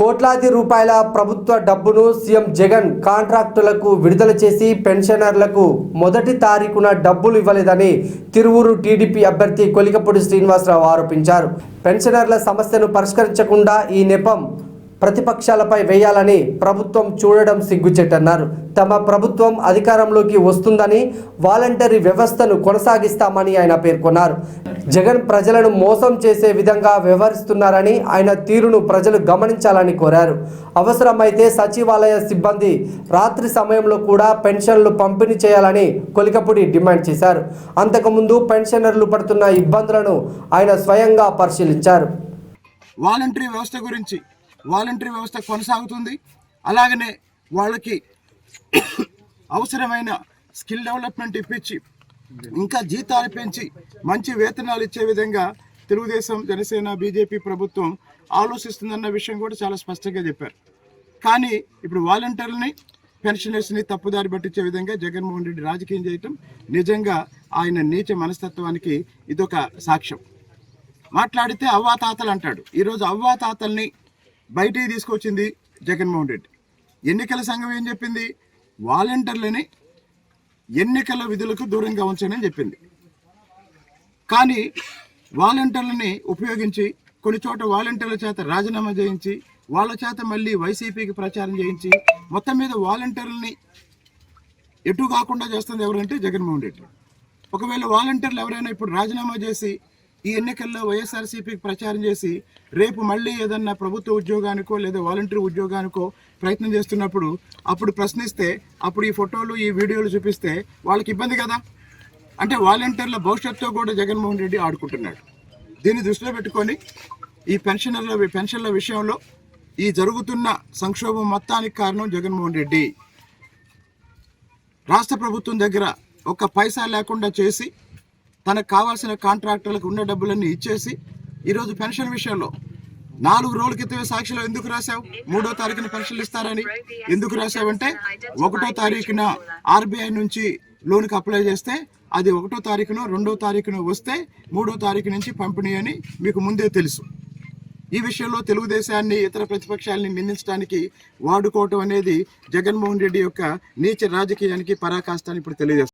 కోట్లాది రూపాయల ప్రభుత్వ డబ్బును సీఎం జగన్ కాంట్రాక్టులకు విడుదల చేసి పెన్షనర్లకు మొదటి తారీఖున డబ్బులు ఇవ్వలేదని తిరువురు టీడీపీ అభ్యర్థి కొలికపూడి శ్రీనివాసరావు ఆరోపించారు. పెన్షనర్ల సమస్యను పరిష్కరించకుండా ఈ నెపం ప్రతిపక్షాలపై వేయాలని ప్రభుత్వం చూడడం సిగ్గుచెట్టన్నారు. తమ ప్రభుత్వం అధికారంలోకి వస్తుందని వాలంటరీ వ్యవస్థను కొనసాగిస్తామని ఆయన పేర్కొన్నారు. జగన్ ప్రజలను మోసం చేసే విధంగా వ్యవహరిస్తున్నారని ఆయన తీరును ప్రజలు గమనించాలని కోరారు. అవసరమైతే సచివాలయ సిబ్బంది రాత్రి సమయంలో కూడా పెన్షన్లు పంపిణీ చేయాలని కొలికపూడి డిమాండ్ చేశారు. అంతకుముందు పెన్షనర్లు పడుతున్న ఇబ్బందులను ఆయన స్వయంగా పరిశీలించారు. వాలంటరీ వ్యవస్థ గురించి వాలంటరీ వ్యవస్థ కొనసాగుతుంది. అలాగనే వాళ్ళకి అవసరమైన స్కిల్ డెవలప్మెంట్ ఇప్పించి ఇంకా జీతాలు పెంచి మంచి వేతనాలు ఇచ్చే విధంగా తెలుగుదేశం జనసేన బీజేపీ ప్రభుత్వం ఆలోచిస్తుందన్న విషయం కూడా చాలా స్పష్టంగా చెప్పారు. కానీ ఇప్పుడు వాలంటీర్లని పెన్షనర్స్ని తప్పుదారి పట్టించే విధంగా జగన్మోహన్ రెడ్డి రాజకీయం చేయటం నిజంగా ఆయన నీచ మనస్తత్వానికి ఇదొక సాక్ష్యం. మాట్లాడితే అవ్వాతాతలు అంటాడు. ఈరోజు అవ్వాతాతల్ని బయటికి తీసుకొచ్చింది జగన్మోహన్ రెడ్డి. ఎన్నికల సంఘం ఏం చెప్పింది? వాలంటీర్లని ఎన్నికల విధులకు దూరంగా ఉంచని చెప్పింది. కానీ వాలంటీర్లని ఉపయోగించి కొన్ని చోట వాలంటీర్ల చేత రాజీనామా చేయించి వాళ్ళ చేత మళ్ళీ వైసీపీకి ప్రచారం చేయించి మొత్తం మీద వాలంటీర్లని ఎటు కాకుండా చేస్తుంది ఎవరంటే జగన్మోహన్ రెడ్డి. ఒకవేళ వాలంటీర్లు ఎవరైనా ఇప్పుడు రాజీనామా చేసి ఈ ఎన్నికల్లో వైఎస్ఆర్సీపీకి ప్రచారం చేసి రేపు మళ్ళీ ఏదన్నా ప్రభుత్వ ఉద్యోగానికో లేదా వాలంటీర్ ఉద్యోగానికో ప్రయత్నం చేస్తున్నప్పుడు అప్పుడు ప్రశ్నిస్తే అప్పుడు ఈ ఫోటోలు ఈ వీడియోలు చూపిస్తే వాళ్ళకి ఇబ్బంది కదా? అంటే వాలంటీర్ల భవిష్యత్తుతో కూడా జగన్మోహన్ రెడ్డి ఆడుకుంటున్నాడు. దీన్ని దృష్టిలో పెట్టుకొని ఈ పెన్షనర్ల పెన్షన్ల విషయంలో ఈ జరుగుతున్న సంక్షోభం మొత్తానికి కారణం జగన్మోహన్ రెడ్డి. రాష్ట్ర ప్రభుత్వం దగ్గర ఒక పైసా లేకుండా చేసి తనకు కావాల్సిన కాంట్రాక్టర్లకు ఉన్న డబ్బులన్నీ ఇచ్చేసి ఈరోజు పెన్షన్ విషయంలో నాలుగు రోజుల క్రితమే సాక్షిలో ఎందుకు రాశావు? మూడో తారీఖున పెన్షన్లు ఇస్తారని ఎందుకు రాశావంటే ఒకటో తారీఖున ఆర్బీఐ నుంచి లోన్కి అప్లై చేస్తే అది ఒకటో తారీఖున రెండో తారీఖున వస్తే మూడో తారీఖు నుంచి పంపిణీ అని మీకు ముందే తెలుసు. ఈ విషయంలో తెలుగుదేశాన్ని ఇతర ప్రతిపక్షాలని నిందించడానికి వాడుకోవటం అనేది జగన్మోహన్ రెడ్డి యొక్క నీచ రాజకీయానికి పరాకాష్టాన్ని ఇప్పుడు తెలియజేస్తుంది